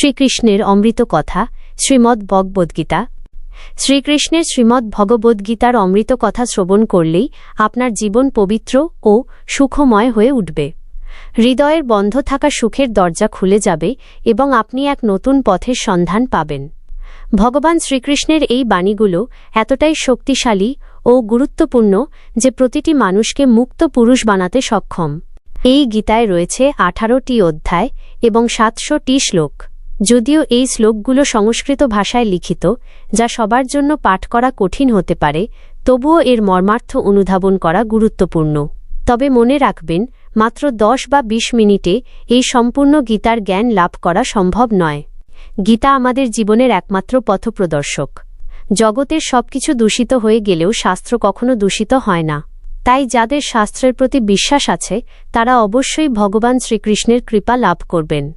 শ্রীকৃষ্ণের অমৃত কথা, শ্রীমদ্ ভগবদ্গীতা। শ্রীকৃষ্ণের শ্রীমদ্ ভগবদ্গীতার অমৃত কথা শ্রবণ করলেই আপনার জীবন পবিত্র ও সুখময় হয়ে উঠবে। হৃদয়ের বন্ধ থাকা সুখের দরজা খুলে যাবে এবং আপনি এক নতুন পথের সন্ধান পাবেন। ভগবান শ্রীকৃষ্ণের এই বাণীগুলো এতটাই শক্তিশালী ও গুরুত্বপূর্ণ যে প্রতিটি মানুষকে মুক্ত পুরুষ বানাতে সক্ষম। এই গীতায় রয়েছে আঠারোটি অধ্যায় এবং সাতশোটি শ্লোক। যদিও এই শ্লোকগুলো সংস্কৃত ভাষায় লিখিত, যা সবার জন্য পাঠ করা কঠিন হতে পারে, তবুও এর মর্মার্থ অনুধাবন করা গুরুত্বপূর্ণ। তবে মনে রাখবেন, মাত্র দশ বা ২০ মিনিটে এই সম্পূর্ণ গীতার জ্ঞান লাভ করা সম্ভব নয়। গীতা আমাদের জীবনের একমাত্র পথপ্রদর্শক। জগতের সবকিছু দূষিত হয়ে গেলেও শাস্ত্র কখনো দূষিত হয় না। তাই যাদের শাস্ত্রের প্রতি বিশ্বাস আছে, তারা অবশ্যই ভগবান শ্রীকৃষ্ণের কৃপা লাভ করবেন।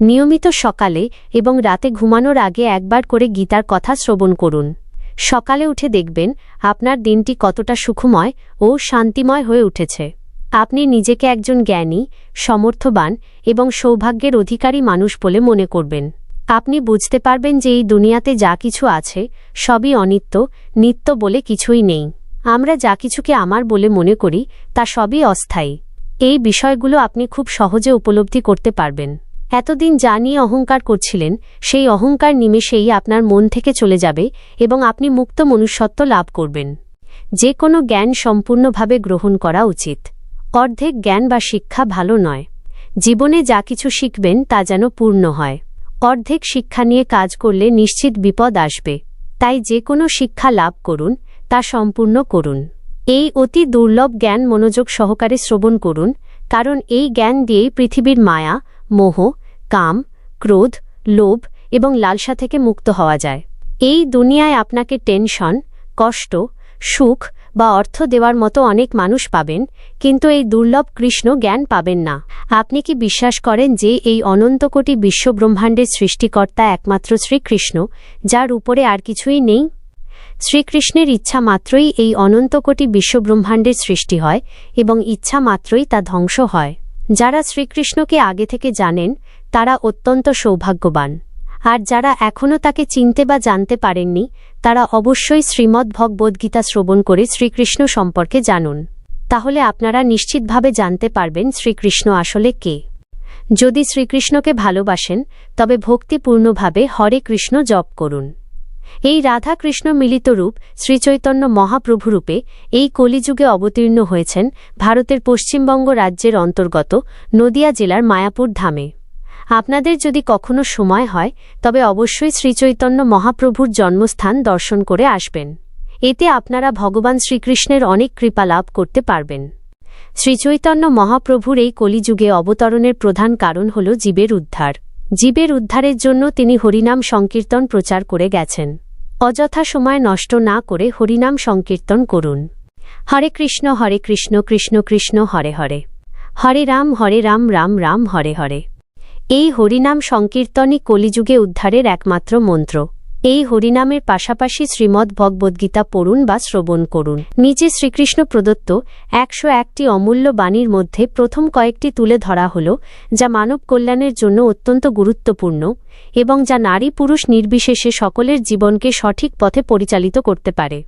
নিয়মিত সকালে এবং রাতে ঘুমানোর আগে একবার করে গীতার কথা শ্রবণ করুন। সকালে উঠে দেখবেন আপনার দিনটি কতটা সুখময় ও শান্তিময় হয়ে উঠেছে। আপনি নিজেকে একজন জ্ঞানী, সমর্থবান এবং সৌভাগ্যের অধিকারী মানুষ বলে মনে করবেন। আপনি বুঝতে পারবেন যে এই দুনিয়াতে যা কিছু আছে, সবই অনিত্য, নিত্য বলে কিছুই নেই। আমরা যা কিছুকে আমার বলে মনে করি, তা সবই অস্থায়ী। এই বিষয়গুলো আপনি খুব সহজে উপলব্ধি করতে পারবেন। এতদিন যা নিয়ে অহংকার করছিলেন, সেই অহংকার নিমেষেই আপনার মন থেকে চলে যাবে এবং আপনি মুক্ত মনুষ্যত্ব লাভ করবেন। যে কোনো জ্ঞান সম্পূর্ণভাবে গ্রহণ করা উচিত। অর্ধেক জ্ঞান বা শিক্ষা ভালো নয়। জীবনে যা কিছু শিখবেন তা যেন পূর্ণ হয়। অর্ধেক শিক্ষা নিয়ে কাজ করলে নিশ্চিত বিপদ আসবে। তাই যে কোনো শিক্ষা লাভ করুন, তা সম্পূর্ণ করুন। এই অতি দুর্লভ জ্ঞান মনোযোগ সহকারে শ্রবণ করুন, কারণ এই জ্ঞান দিয়েই পৃথিবীর মায়া, মোহ কাম, ক্রোধ, লোভ এবং লালসা থেকে মুক্ত হওয়া যায়। এই দুনিয়ায় আপনাকে টেনশন, কষ্ট, সুখ বা অর্থ দেওয়ার মতো অনেক মানুষ পাবেন, কিন্তু এই দুর্লভ কৃষ্ণ জ্ঞান পাবেন না। আপনি কি বিশ্বাস করেন যে এই অনন্তকোটি বিশ্বব্রহ্মাণ্ডের সৃষ্টিকর্তা একমাত্র শ্রীকৃষ্ণ, যার উপরে আর কিছুই নেই? শ্রীকৃষ্ণের ইচ্ছা মাত্রই এই অনন্তকোটি বিশ্বব্রহ্মাণ্ডের সৃষ্টি হয় এবং ইচ্ছা মাত্রই তা ধ্বংস হয়। যারা শ্রীকৃষ্ণকে আগে থেকে জানেন তারা অত্যন্ত সৌভাগ্যবান। আর যারা এখনও তাকে চিনতে বা জানতে পারেননি, তারা অবশ্যই শ্রীমদ্ ভগবদ্গীতা শ্রবণ করে শ্রীকৃষ্ণ সম্পর্কে জানুন। তাহলে আপনারা নিশ্চিতভাবে জানতে পারবেন শ্রীকৃষ্ণ আসলে কে। যদি শ্রীকৃষ্ণকে ভালোবাসেন, তবে ভক্তিপূর্ণভাবে হরে কৃষ্ণ জপ করুন। এই রাধা কৃষ্ণ মিলিত রূপ শ্রীচৈতন্য মহাপ্রভুরূপে এই কলিযুগে অবতীর্ণ হয়েছেন ভারতের পশ্চিমবঙ্গ রাজ্যের অন্তর্গত নদিয়া জেলার মায়াপুর ধামে। আপনাদের যদি কখনো সময় হয়, তবে অবশ্যই শ্রীচৈতন্য মহাপ্রভুর জন্মস্থান দর্শন করে আসবেন। এতে আপনারা ভগবান শ্রীকৃষ্ণের অনেক কৃপা লাভ করতে পারবেন। শ্রীচৈতন্য মহাপ্রভুর এই কলিযুগে অবতরণের প্রধান কারণ হল জীবের উদ্ধার। জীবের উদ্ধারের জন্য তিনি হরিনাম সংকীর্তন প্রচার করে গেছেন। অযথা সময় নষ্ট না করে হরিনাম সংকীর্তন করুন। হরে কৃষ্ণ হরে কৃষ্ণ কৃষ্ণ কৃষ্ণ, হরে হরে। হরে রাম হরে রাম রাম রাম, হরে হরে। এই হরিনাম সংকীর্তনই কলিযুগে উদ্ধারের একমাত্র মন্ত্র। এই হরিনামের পাশাপাশি শ্রীমদ্ ভগবদ্গীতা পড়ুন বা শ্রবণ করুন। নিচে শ্রীকৃষ্ণ প্রদত্ত একশো একটি অমূল্য বাণীর মধ্যে প্রথম কয়েকটি তুলে ধরা হল, যা মানব কল্যাণের জন্য অত্যন্ত গুরুত্বপূর্ণ এবং যা নারী পুরুষ নির্বিশেষে সকলের জীবনকে সঠিক পথে পরিচালিত করতে পারে।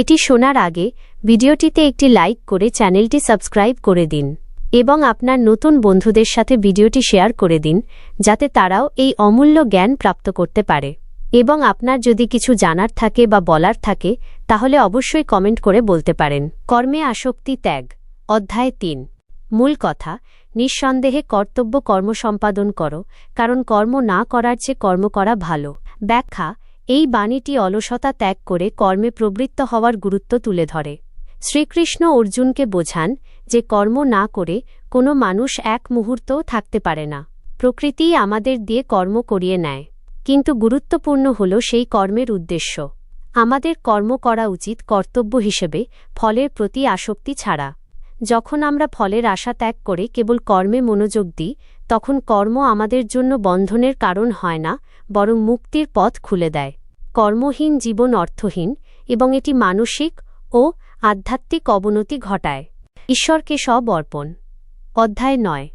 এটি শোনার আগে ভিডিওটিতে একটি লাইক করে চ্যানেলটি সাবস্ক্রাইব করে দিন। এবং আপনার নতুন বন্ধুদের সাথে ভিডিওটি শেয়ার করে দিন, যাতে তারাও এই অমূল্য জ্ঞান প্রাপ্ত করতে পারে। এবং আপনার যদি কিছু জানার থাকে বা বলার থাকে, তাহলে অবশ্যই কমেন্ট করে বলতে পারেন। কর্মে আসক্তি ত্যাগ। অধ্যায় তিন। মূল কথা, নিঃসন্দেহে কর্তব্য কর্ম সম্পাদন করো, কারণ কর্ম না করার চেয়ে কর্ম করা ভালো। ব্যাখ্যা, এই বাণীটি অলসতা ত্যাগ করে কর্মে প্রবৃত্ত হওয়ার গুরুত্ব তুলে ধরে। শ্রীকৃষ্ণ অর্জুনকে বোঝান যে কর্ম না করে কোনো মানুষ এক মুহূর্তও থাকতে পারে না। প্রকৃতিই আমাদের দিয়ে কর্ম করিয়ে নেয়। কিন্তু গুরুত্বপূর্ণ হল সেই কর্মের উদ্দেশ্য। আমাদের কর্ম করা উচিত কর্তব্য হিসেবে ফলের প্রতি আসক্তি ছাড়া। যখন আমরা ফলের আশা ত্যাগ করে কেবল কর্মে মনোযোগ দিই, তখন কর্ম আমাদের জন্য বন্ধনের কারণ হয় না, বরং মুক্তির পথ খুলে দেয়। কর্মহীন জীবন অর্থহীন এবং এটি মানসিক ও আধ্যাত্মিক অবনতি ঘটায়। ঈশ্বরকে সব অর্পণ। অধ্যায় নয়।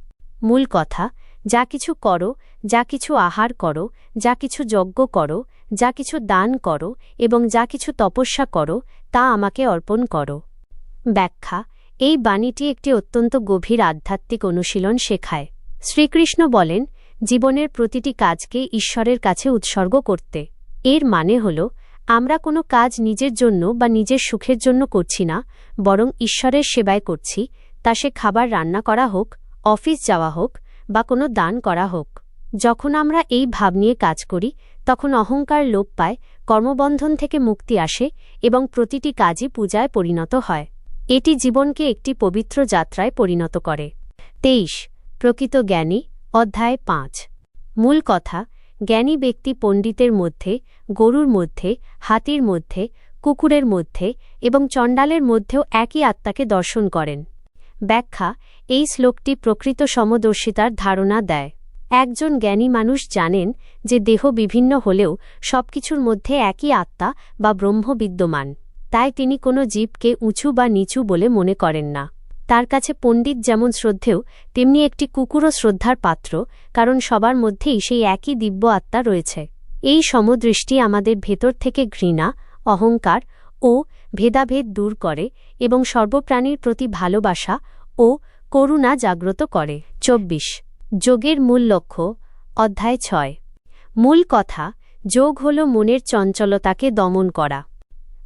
মূল কথা, যা কিছু করো, যা কিছু আহার করো, যা কিছু যজ্ঞ করো, যা কিছু দান করো এবং যা কিছু তপস্যা করো, তা আমাকে অর্পণ করো। ব্যাখ্যা, এই বাণীটি একটি অত্যন্ত গভীর আধ্যাত্মিক অনুশীলন শেখায়। শ্রীকৃষ্ণ বলেন, জীবনের প্রতিটি কাজকে ঈশ্বরের কাছে উৎসর্গ করতে। এর মানে হল আমরা কোনো কাজ নিজের জন্য বা নিজের সুখের জন্য করছি না, বরং ঈশ্বরের সেবায় করছি, তা সে খাবার রান্না করা হোক, অফিস যাওয়া হোক, বা কোনো দান করা হোক। যখন আমরা এই ভাব নিয়ে কাজ করি, তখন অহংকার লোপ পায়, কর্মবন্ধন থেকে মুক্তি আসে, এবং প্রতিটি কাজই পূজায় পরিণত হয়। এটি জীবনকে একটি পবিত্র যাত্রায় পরিণত করে। তেইশ, প্রকৃত জ্ঞানী, অধ্যায় পাঁচ। মূল কথা জ্ঞানী ব্যক্তি পণ্ডিতের মধ্যে, গরুর মধ্যে, হাতির মধ্যে, কুকুরের মধ্যে এবং চণ্ডালের মধ্যেও একই আত্মাকে দর্শন করেন। ব্যাখ্যা, এই শ্লোকটি প্রকৃত সমদর্শিতার ধারণা দেয়। একজন জ্ঞানী মানুষ জানেন যে দেহ বিভিন্ন হলেও সবকিছুর মধ্যে একই আত্মা বা ব্রহ্ম বিদ্যমান তাই তিনি কোনো জীবকে উঁচু বা নিচু বলে মনে করেন না। তার কাছে পণ্ডিত যেমন শ্রদ্ধেও তেমনি একটি কুকুরও শ্রদ্ধার পাত্র, কারণ সবার মধ্যেই সেই একই দিব্য আত্মা রয়েছে। এই সমদৃষ্টি আমাদের ভেতর থেকে ঘৃণা, অহংকার ও ভেদাভেদ দূর করে এবং সর্বপ্রাণীর প্রতি ভালোবাসা ও করুণা জাগ্রত করে। চব্বিশ। যোগের মূল লক্ষ্য, অধ্যায় ছয়। মূল কথা, যোগ হল মনের চঞ্চলতাকে দমন করা।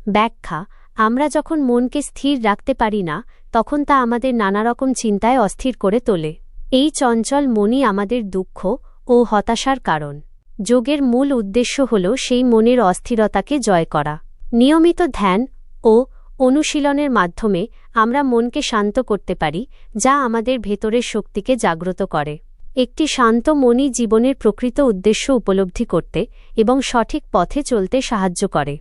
ব্যাখ্যা আমরা যখন মনকে স্থির রাখতে পারি না, তখন তা আমাদের নানা রকম চিন্তায় অস্থির করে তোলে। এই চঞ্চল মনই আমাদের দুঃখ ও হতাশার কারণ। যোগের মূল উদ্দেশ্য হল সেই মনের অস্থিরতাকে জয় করা। নিয়মিত ধ্যান ও অনুশীলনের মাধ্যমে আমরা মনকে শান্ত করতে পারি, যা আমাদের ভেতরের শক্তিকে জাগ্রত করে। একটি শান্ত মনই জীবনের প্রকৃত উদ্দেশ্য উপলব্ধি করতে এবং সঠিক পথে চলতে সাহায্য করে।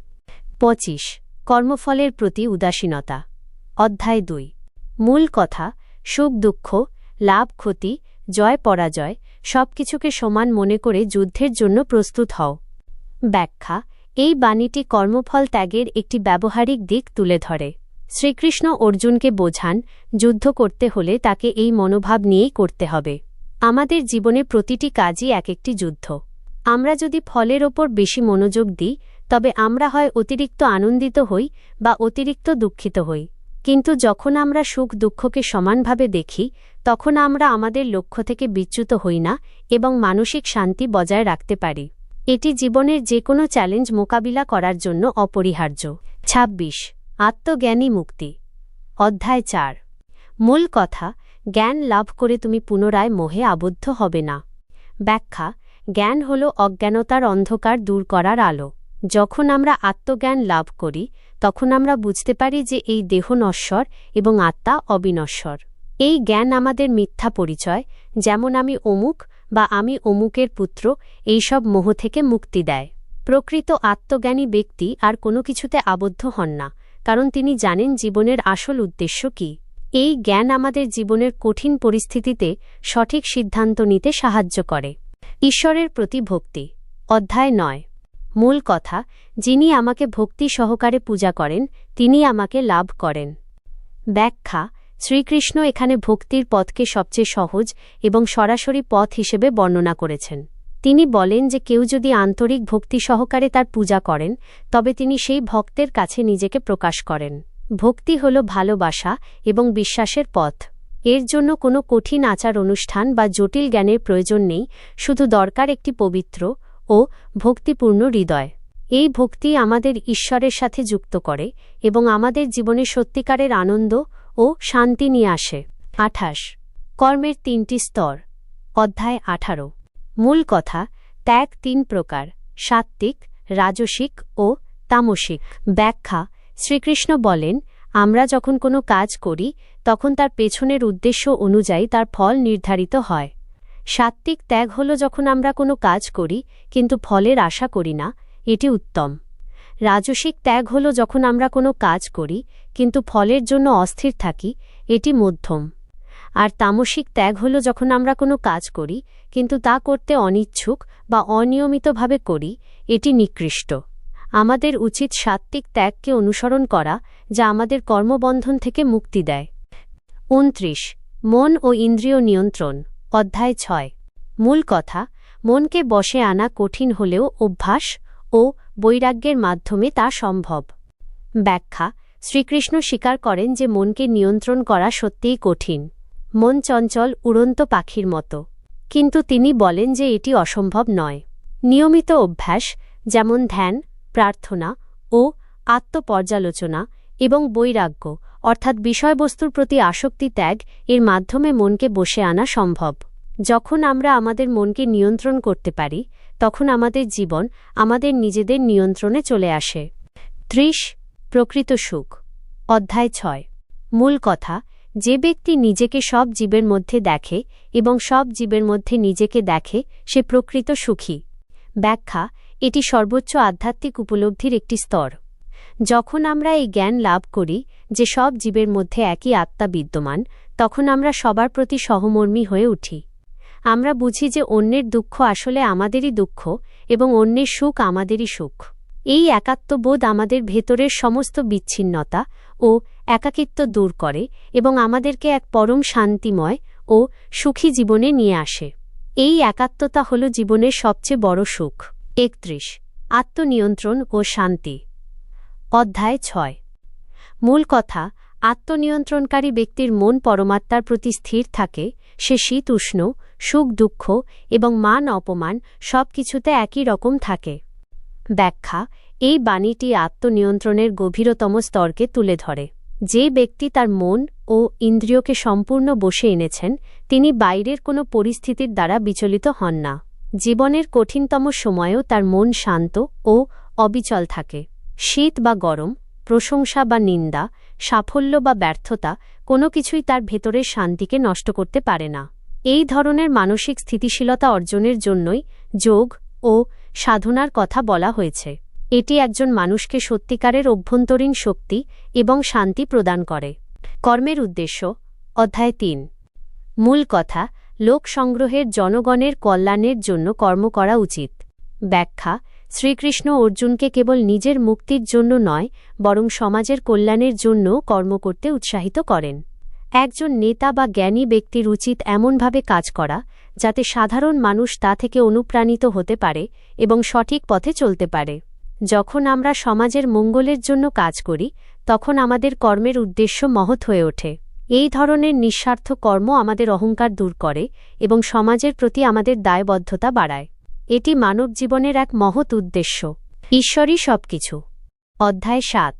পঁচিশ কর্মফলের প্রতি উদাসীনতা। অধ্যায় দুই। মূল কথা, সুখ, দুঃখ, লাভ, ক্ষতি, জয়, পরাজয়, সবকিছুকে সমান মনে করে যুদ্ধের জন্য প্রস্তুত হও। ব্যাখ্যা, এই বাণীটি কর্মফল ত্যাগের একটি ব্যবহারিক দিক তুলে ধরে। শ্রীকৃষ্ণ অর্জুনকে বোঝান, যুদ্ধ করতে হলে তাকে এই মনোভাব নিয়েই করতে হবে। আমাদের জীবনে প্রতিটি কাজই এক একটি যুদ্ধ। আমরা যদি ফলের ওপর বেশি মনোযোগ দিই তবে আমরা হয় অতিরিক্ত আনন্দিত হই বা অতিরিক্ত দুঃখিত হই। কিন্তু যখন আমরা সুখ দুঃখকে সমানভাবে দেখি, তখন আমরা আমাদের লক্ষ্য থেকে বিচ্যুত হই না এবং মানসিক শান্তি বজায় রাখতে পারি। এটি জীবনের যে কোনো চ্যালেঞ্জ মোকাবিলা করার জন্য অপরিহার্য। ২৬ আত্মজ্ঞানী মুক্তি। অধ্যায় চার। মূল কথা, জ্ঞান লাভ করে তুমি পুনরায় মোহে আবদ্ধ হবে না। ব্যাখ্যা, জ্ঞান হল অজ্ঞানতার অন্ধকার দূর করার আলো। যখন আমরা আত্মজ্ঞান লাভ করি, তখন আমরা বুঝতে পারি যে এই দেহ নশ্বর এবং আত্মা অবিনশ্বর। এই জ্ঞান আমাদের মিথ্যা পরিচয়, যেমন আমি অমুক বা আমি অমুকের পুত্র এইসব মোহ থেকে মুক্তি দেয়। প্রকৃত আত্মজ্ঞানী ব্যক্তি আর কোনো কিছুতে আবদ্ধ হন না, কারণ তিনি জানেন জীবনের আসল উদ্দেশ্য কী। এই জ্ঞান আমাদের জীবনের কঠিন পরিস্থিতিতে সঠিক সিদ্ধান্ত নিতে সাহায্য করে। ঈশ্বরের প্রতি ভক্তি। অধ্যায় নয়। মূল কথা, যিনি আমাকে ভক্তি সহকারে পূজা করেন, তিনি আমাকে লাভ করেন। ব্যাখ্যা, শ্রীকৃষ্ণ এখানে ভক্তির পথকে সবচেয়ে সহজ এবং সরাসরি পথ হিসেবে বর্ণনা করেছেন। তিনি বলেন যে কেউ যদি আন্তরিক ভক্তি সহকারে তার পূজা করেন, তবে তিনি সেই ভক্তের কাছে নিজেকে প্রকাশ করেন। ভক্তি হল ভালোবাসা এবং বিশ্বাসের পথ। এর জন্য কোনো কঠিন আচার অনুষ্ঠান বা জটিল জ্ঞানের প্রয়োজন নেই, শুধু দরকার একটি পবিত্র ও ভক্তিপূর্ণ হৃদয়। এই ভক্তি আমাদের ঈশ্বরের সাথে যুক্ত করে এবং আমাদের জীবনে সত্যিকারের আনন্দ ও শান্তি নিয়ে আসে। আঠাশ। কর্মের তিনটি স্তর। অধ্যায় আঠারো। মূল কথা, ত্যাগ তিন প্রকার, সাত্ত্বিক, রাজসিক ও তামসিক। ব্যাখ্যা, শ্রীকৃষ্ণ বলেন, আমরা যখন কোনো কাজ করি, তখন তার পেছনের উদ্দেশ্য অনুযায়ী তার ফল নির্ধারিত হয়। সাত্ত্বিক ত্যাগ হল যখন আমরা কোনো কাজ করি, কিন্তু ফলের আশা করি না, এটি উত্তম। রাজসিক ত্যাগ হল যখন আমরা কোনো কাজ করি, কিন্তু ফলের জন্য অস্থির থাকি, এটি মধ্যম। আর তামসিক ত্যাগ হল যখন আমরা কোনো কাজ করি, কিন্তু তা করতে অনিচ্ছুক বা অনিয়মিতভাবে করি, এটি নিকৃষ্ট। আমাদের উচিত সাত্ত্বিক ত্যাগকে অনুসরণ করা, যা আমাদের কর্মবন্ধন থেকে মুক্তি দেয়। উনত্রিশ, মন ও ইন্দ্রিয় নিয়ন্ত্রণ। অধ্যায় ছয়। মূল কথা, মনকে বশে আনা কঠিন হলেও অভ্যাস ও বৈরাগ্যের মাধ্যমে তা সম্ভব। ব্যাখ্যা, শ্রীকৃষ্ণ স্বীকার করেন যে মনকে নিয়ন্ত্রণ করা সত্যিই কঠিন। মন চঞ্চল, উড়ন্ত পাখির মতো। কিন্তু তিনি বলেন যে এটি অসম্ভব নয়। নিয়মিত অভ্যাস, যেমন ধ্যান, প্রার্থনা ও আত্মপর্যালোচনা এবং বৈরাগ্য অর্থাৎ বিষয়বস্তুর প্রতি আসক্তি ত্যাগ, এর মাধ্যমে মনকে বসে আনা সম্ভব। যখন আমরা আমাদের মনকে নিয়ন্ত্রণ করতে পারি, তখন আমাদের জীবন আমাদের নিজেদের নিয়ন্ত্রণে চলে আসে। ত্রিশ, প্রকৃত সুখ। অধ্যায় ছয়। মূল কথা, যে ব্যক্তি নিজেকে সব জীবের মধ্যে দেখে এবং সব জীবের মধ্যে নিজেকে দেখে, সে প্রকৃত সুখী। ব্যাখ্যা, এটি সর্বোচ্চ আধ্যাত্মিক উপলব্ধির একটি স্তর। যখন আমরা এই জ্ঞান লাভ করি যে সব জীবের মধ্যে একই আত্মা বিদ্যমান, তখন আমরা সবার প্রতি সহমর্মী হয়ে উঠি। আমরা বুঝি যে অন্যের দুঃখ আসলে আমাদেরই দুঃখ এবং অন্যের সুখ আমাদেরই সুখ। এই একাত্মবোধ আমাদের ভেতরের সমস্ত বিচ্ছিন্নতা ও একাকিত্ব দূর করে এবং আমাদেরকে এক পরম শান্তিময় ও সুখী জীবনে নিয়ে আসে। এই একাত্মতা হল জীবনের সবচেয়ে বড় সুখ। একত্রিশ। আত্মনিয়ন্ত্রণ ও শান্তি। অধ্যায় ছয়। মূল কথা, আত্মনিয়ন্ত্রণকারী ব্যক্তির মন পরমাত্মার প্রতি স্থির থাকে, সে শীত, উষ্ণ, সুখ, দুঃখ এবং মান, অপমান সব কিছুতে একই রকম থাকে। ব্যাখ্যা, এই বাণীটি আত্মনিয়ন্ত্রণের গভীরতম স্তরকে তুলে ধরে। যে ব্যক্তি তার মন ও ইন্দ্রিয়কে সম্পূর্ণ বসে এনেছেন, তিনি বাইরের কোনো পরিস্থিতির দ্বারা বিচলিত হন না। জীবনের কঠিনতম সময়েও তার মন শান্ত ও অবিচল থাকে। শীত বা গরম, প্রশংসা বা নিন্দা, সাফল্য বা ব্যর্থতা কোনো কিছুই তার ভেতরের শান্তিকে নষ্ট করতে পারে না। এই ধরনের মানসিক স্থিতিশীলতা অর্জনের জন্যই যোগ ও সাধনার কথা বলা হয়েছে। এটি একজন মানুষকে সত্যিকারের অভ্যন্তরীণ শক্তি এবং শান্তি প্রদান করে। কর্মের উদ্দেশ্য, অধ্যায় তিন। মূল কথা লোক সংগ্রহের জনগণের কল্যাণের জন্য কর্ম করা উচিত। ব্যাখ্যা শ্রীকৃষ্ণ অর্জুনকে কেবল নিজের মুক্তির জন্য নয়, বরং সমাজের কল্যাণের জন্য কর্ম করতে উৎসাহিত করেন। একজন নেতা বা জ্ঞানী ব্যক্তির উচিত এমনভাবে কাজ করা, যাতে সাধারণ মানুষ তা থেকে অনুপ্রাণিত হতে পারে এবং সঠিক পথে চলতে পারে। যখন আমরা সমাজের মঙ্গলের জন্য কাজ করি, তখন আমাদের কর্মের উদ্দেশ্য মহৎ হয়ে ওঠে। এই ধরনের নিঃস্বার্থ কর্ম আমাদের অহংকার দূর করে এবং সমাজের প্রতি আমাদের দায়বদ্ধতা বাড়ায়। এটি মানব জীবনের এক মহৎ উদ্দেশ্য। ঈশ্বরই সবকিছু। অধ্যায় সাত।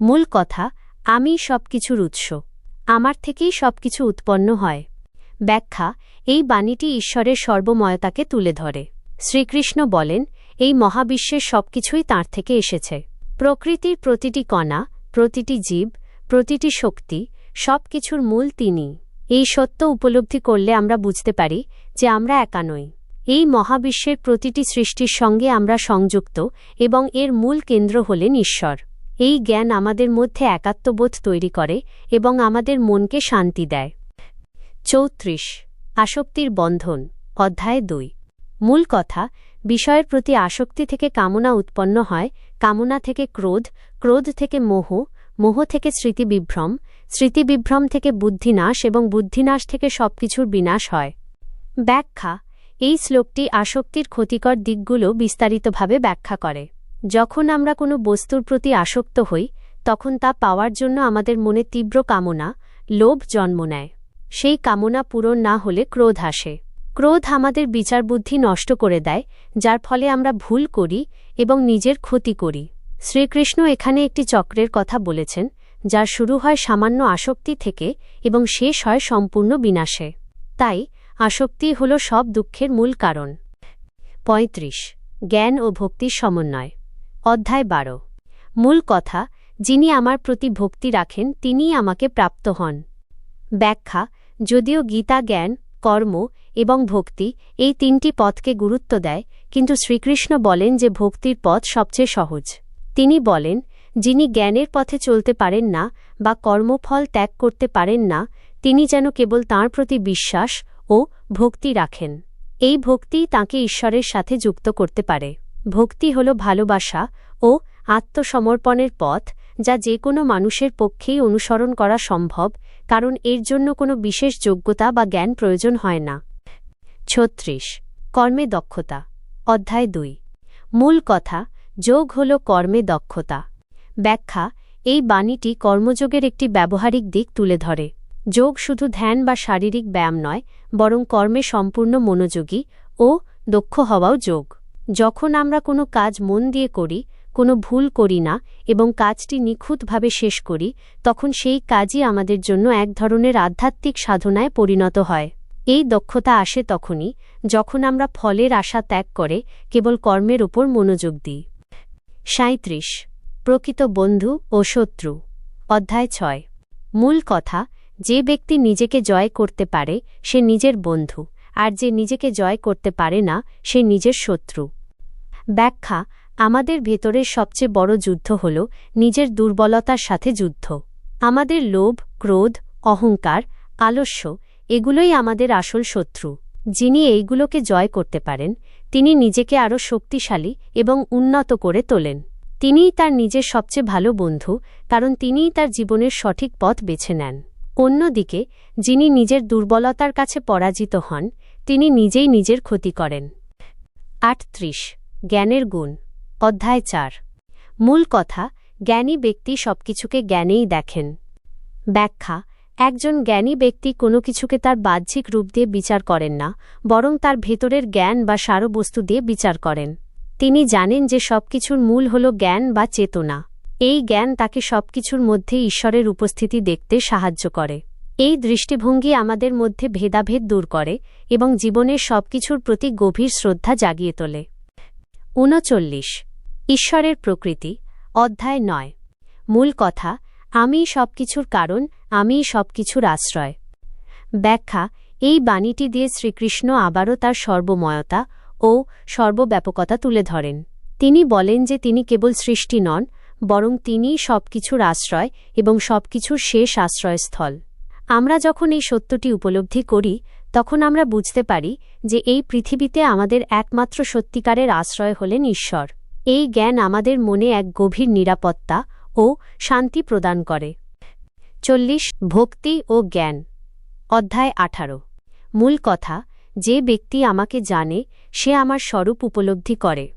মূল কথা আমি সবকিছুর উৎস। আমার থেকেই সবকিছু উৎপন্ন হয়। ব্যাখ্যা, এই বাণীটি ঈশ্বরের সর্বময়তাকে তুলে ধরে। শ্রীকৃষ্ণ বলেন, এই মহাবিশ্বের সবকিছুই তাঁর থেকে এসেছে। প্রকৃতির প্রতিটি কণা, প্রতিটি জীব, প্রতিটি শক্তি, সবকিছুর মূল তিনি। এই সত্য উপলব্ধি করলে আমরা বুঝতে পারি যে আমরা একা নই। এই মহাবিশ্বের প্রতিটি সৃষ্টির সঙ্গে আমরা সংযুক্ত এবং এর মূল কেন্দ্র হলেন ঈশ্বর। এই জ্ঞান আমাদের মধ্যে একাত্মবোধ তৈরি করে এবং আমাদের মনকে শান্তি দেয়। চৌত্রিশ। আসক্তির বন্ধন, অধ্যায় দুই। মূল কথা, বিষয়ের প্রতি আসক্তি থেকে কামনা উৎপন্ন হয়, কামনা থেকে ক্রোধ ক্রোধ থেকে মোহ মোহ থেকে স্মৃতিবিভ্রম স্মৃতিবিভ্রম থেকে বুদ্ধিনাশ এবং বুদ্ধিনাশ থেকে সবকিছুর বিনাশ হয়। ব্যাখ্যা এই শ্লোকটি আসক্তির ক্ষতিকর দিকগুলো বিস্তারিতভাবে ব্যাখ্যা করে। যখন আমরা কোনো বস্তুর প্রতি আসক্ত হই, তখন তা পাওয়ার জন্য আমাদের মনে তীব্র কামনা, লোভ জন্ম নেয়। সেই কামনা পূরণ না হলে ক্রোধ আসে। ক্রোধ আমাদের বিচারবুদ্ধি নষ্ট করে দেয়, যার ফলে আমরা ভুল করি এবং নিজের ক্ষতি করি। শ্রীকৃষ্ণ এখানে একটি চক্রের কথা বলেছেন, যার শুরু হয় সামান্য আসক্তি থেকে এবং শেষ হয় সম্পূর্ণ বিনাশে। তাই আসক্তি হল সব দুঃখের মূল কারণ। ৩৫ জ্ঞান ও ভক্তির সমন্বয়। অধ্যায় বারো। মূল কথা, যিনি আমার প্রতি ভক্তি রাখেন, তিনিই আমাকে প্রাপ্ত হন। ব্যাখ্যা, যদিও গীতা জ্ঞান, কর্ম এবং ভক্তি এই তিনটি পথকে গুরুত্ব দেয়, কিন্তু শ্রীকৃষ্ণ বলেন যে ভক্তির পথ সবচেয়ে সহজ। তিনি বলেন, যিনি জ্ঞানের পথে চলতে পারেন না বা কর্মফল ত্যাগ করতে পারেন না, তিনি যেন কেবল তাঁর প্রতি বিশ্বাস ও ভক্তি রাখেন। এই ভক্তিই তাঁকে ঈশ্বরের সাথে যুক্ত করতে পারে। ভক্তি হল ভালোবাসা ও আত্মসমর্পণের পথ যা যে কোনো মানুষের পক্ষেই অনুসরণ করা সম্ভব, কারণ এর জন্য কোনো বিশেষ যোগ্যতা বা জ্ঞান প্রয়োজন হয় না। ছত্রিশ। কর্মে দক্ষতা। অধ্যায় দুই। মূল কথা, যোগ হল কর্মে দক্ষতা। ব্যাখ্যা, এই বাণীটি কর্মযোগের একটি ব্যবহারিক দিক তুলে ধরে। যোগ শুধু ধ্যান বা শারীরিক ব্যায়াম নয়, বরং কর্মে সম্পূর্ণ মনোযোগী ও দক্ষ হওয়াও যোগ। যখন আমরা কোনো কাজ মন দিয়ে করি, কোনো ভুল করি না এবং কাজটি নিখুঁতভাবে শেষ করি, তখন সেই কাজই আমাদের জন্য এক ধরনের আধ্যাত্মিক সাধনায় পরিণত হয়। এই দক্ষতা আসে তখনই যখন আমরা ফলের আশা ত্যাগ করে কেবল কর্মের ওপর মনোযোগ দিই। সাঁত্রিশ প্রকৃত বন্ধু ও শত্রু। অধ্যায় ছয়। মূল কথা যে ব্যক্তি নিজেকে জয় করতে পারে, সে নিজের বন্ধু, আর যে নিজেকে জয় করতে পারে না, সে নিজের শত্রু। ব্যাখ্যা, আমাদের ভেতরের সবচেয়ে বড় যুদ্ধ হল নিজের দুর্বলতার সাথে যুদ্ধ। আমাদের লোভ, ক্রোধ, অহংকার আলস্য এগুলোই আমাদের আসল শত্রু। যিনি এইগুলোকে জয় করতে পারেন, তিনি নিজেকে আরও শক্তিশালী এবং উন্নত করে তোলেন। তিনিই তার নিজের সবচেয়ে ভালো বন্ধু, কারণ তিনিই তার জীবনের সঠিক পথ বেছে নেন। অন্যদিকে, যিনি নিজের দুর্বলতার কাছে পরাজিত হন, তিনি নিজেই নিজের ক্ষতি করেন। আটত্রিশ। জ্ঞানের গুণ। অধ্যায় চার। মূল কথা, জ্ঞানী ব্যক্তি সবকিছুকে জ্ঞানেই দেখেন। ব্যাখ্যা, একজন জ্ঞানী ব্যক্তি কোনো কিছুকে তার বাহ্যিক রূপ দিয়ে বিচার করেন না, বরং তার ভেতরের জ্ঞান বা সারবস্তু দিয়ে বিচার করেন। তিনি জানেন যে সবকিছুর মূল হল জ্ঞান বা চেতনা। এই জ্ঞান তাকে সবকিছুর মধ্যে ঈশ্বরের উপস্থিতি দেখতে সাহায্য করে। এই দৃষ্টিভঙ্গি আমাদের মধ্যে ভেদাভেদ দূর করে এবং জীবনের সবকিছুর প্রতি গভীর শ্রদ্ধা জাগিয়ে তোলে। ঊনচল্লিশ ঈশ্বরের প্রকৃতি, অধ্যায় নয়। মূল কথা, আমিই সবকিছুর কারণ, আমিই সবকিছুর আশ্রয়। ব্যাখ্যা, এই বাণীটি দিয়ে শ্রীকৃষ্ণ আবারও তার সর্বময়তা ও সর্বব্যাপকতা তুলে ধরেন। তিনি বলেন যে তিনি কেবল সৃষ্টি নন বরং তিনিই সবকিছুর আশ্রয় এবং সবকিছুর শেষ আশ্রয়স্থল। আমরা যখন এই সত্যটি উপলব্ধি করি, তখন আমরা বুঝতে পারি যে এই পৃথিবীতে আমাদের একমাত্র সত্যিকারের আশ্রয় হলেন ঈশ্বর। এই জ্ঞান আমাদের মনে এক গভীর নিরাপত্তা ও শান্তি প্রদান করে। চল্লিশ, ভক্তি ও জ্ঞান। অধ্যায় আঠারো। মূল কথা, যে ব্যক্তি আমাকে জানে, সে আমার স্বরূপ উপলব্ধি করে।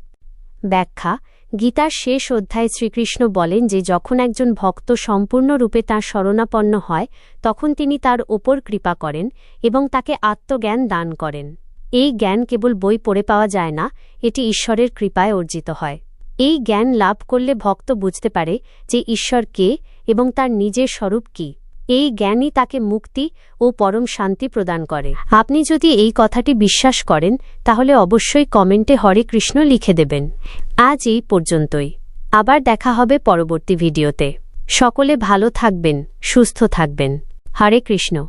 ব্যাখ্যা গীতার শেষ অধ্যায়ে শ্রীকৃষ্ণ বলেন যে যখন একজন ভক্ত সম্পূর্ণরূপে তাঁর শরণাপন্ন হয়, তখন তিনি তার ওপর কৃপা করেন এবং তাকে আত্মজ্ঞান দান করেন। এই জ্ঞান কেবল বই পড়ে পাওয়া যায় না, এটি ঈশ্বরের কৃপায় অর্জিত হয়। এই জ্ঞান লাভ করলে ভক্ত বুঝতে পারে যে ঈশ্বর কে এবং তার নিজের স্বরূপ কী। এই জ্ঞানই তাকে মুক্তি ও পরম শান্তি প্রদান করে। আপনি যদি এই কথাটি বিশ্বাস করেন, তাহলে অবশ্যই কমেন্টে হরে কৃষ্ণ লিখে দেবেন। আজ এই পর্যন্তই। আবার দেখা হবে পরবর্তী ভিডিওতে। সকলে ভালো থাকবেন, সুস্থ থাকবেন। হরে কৃষ্ণ।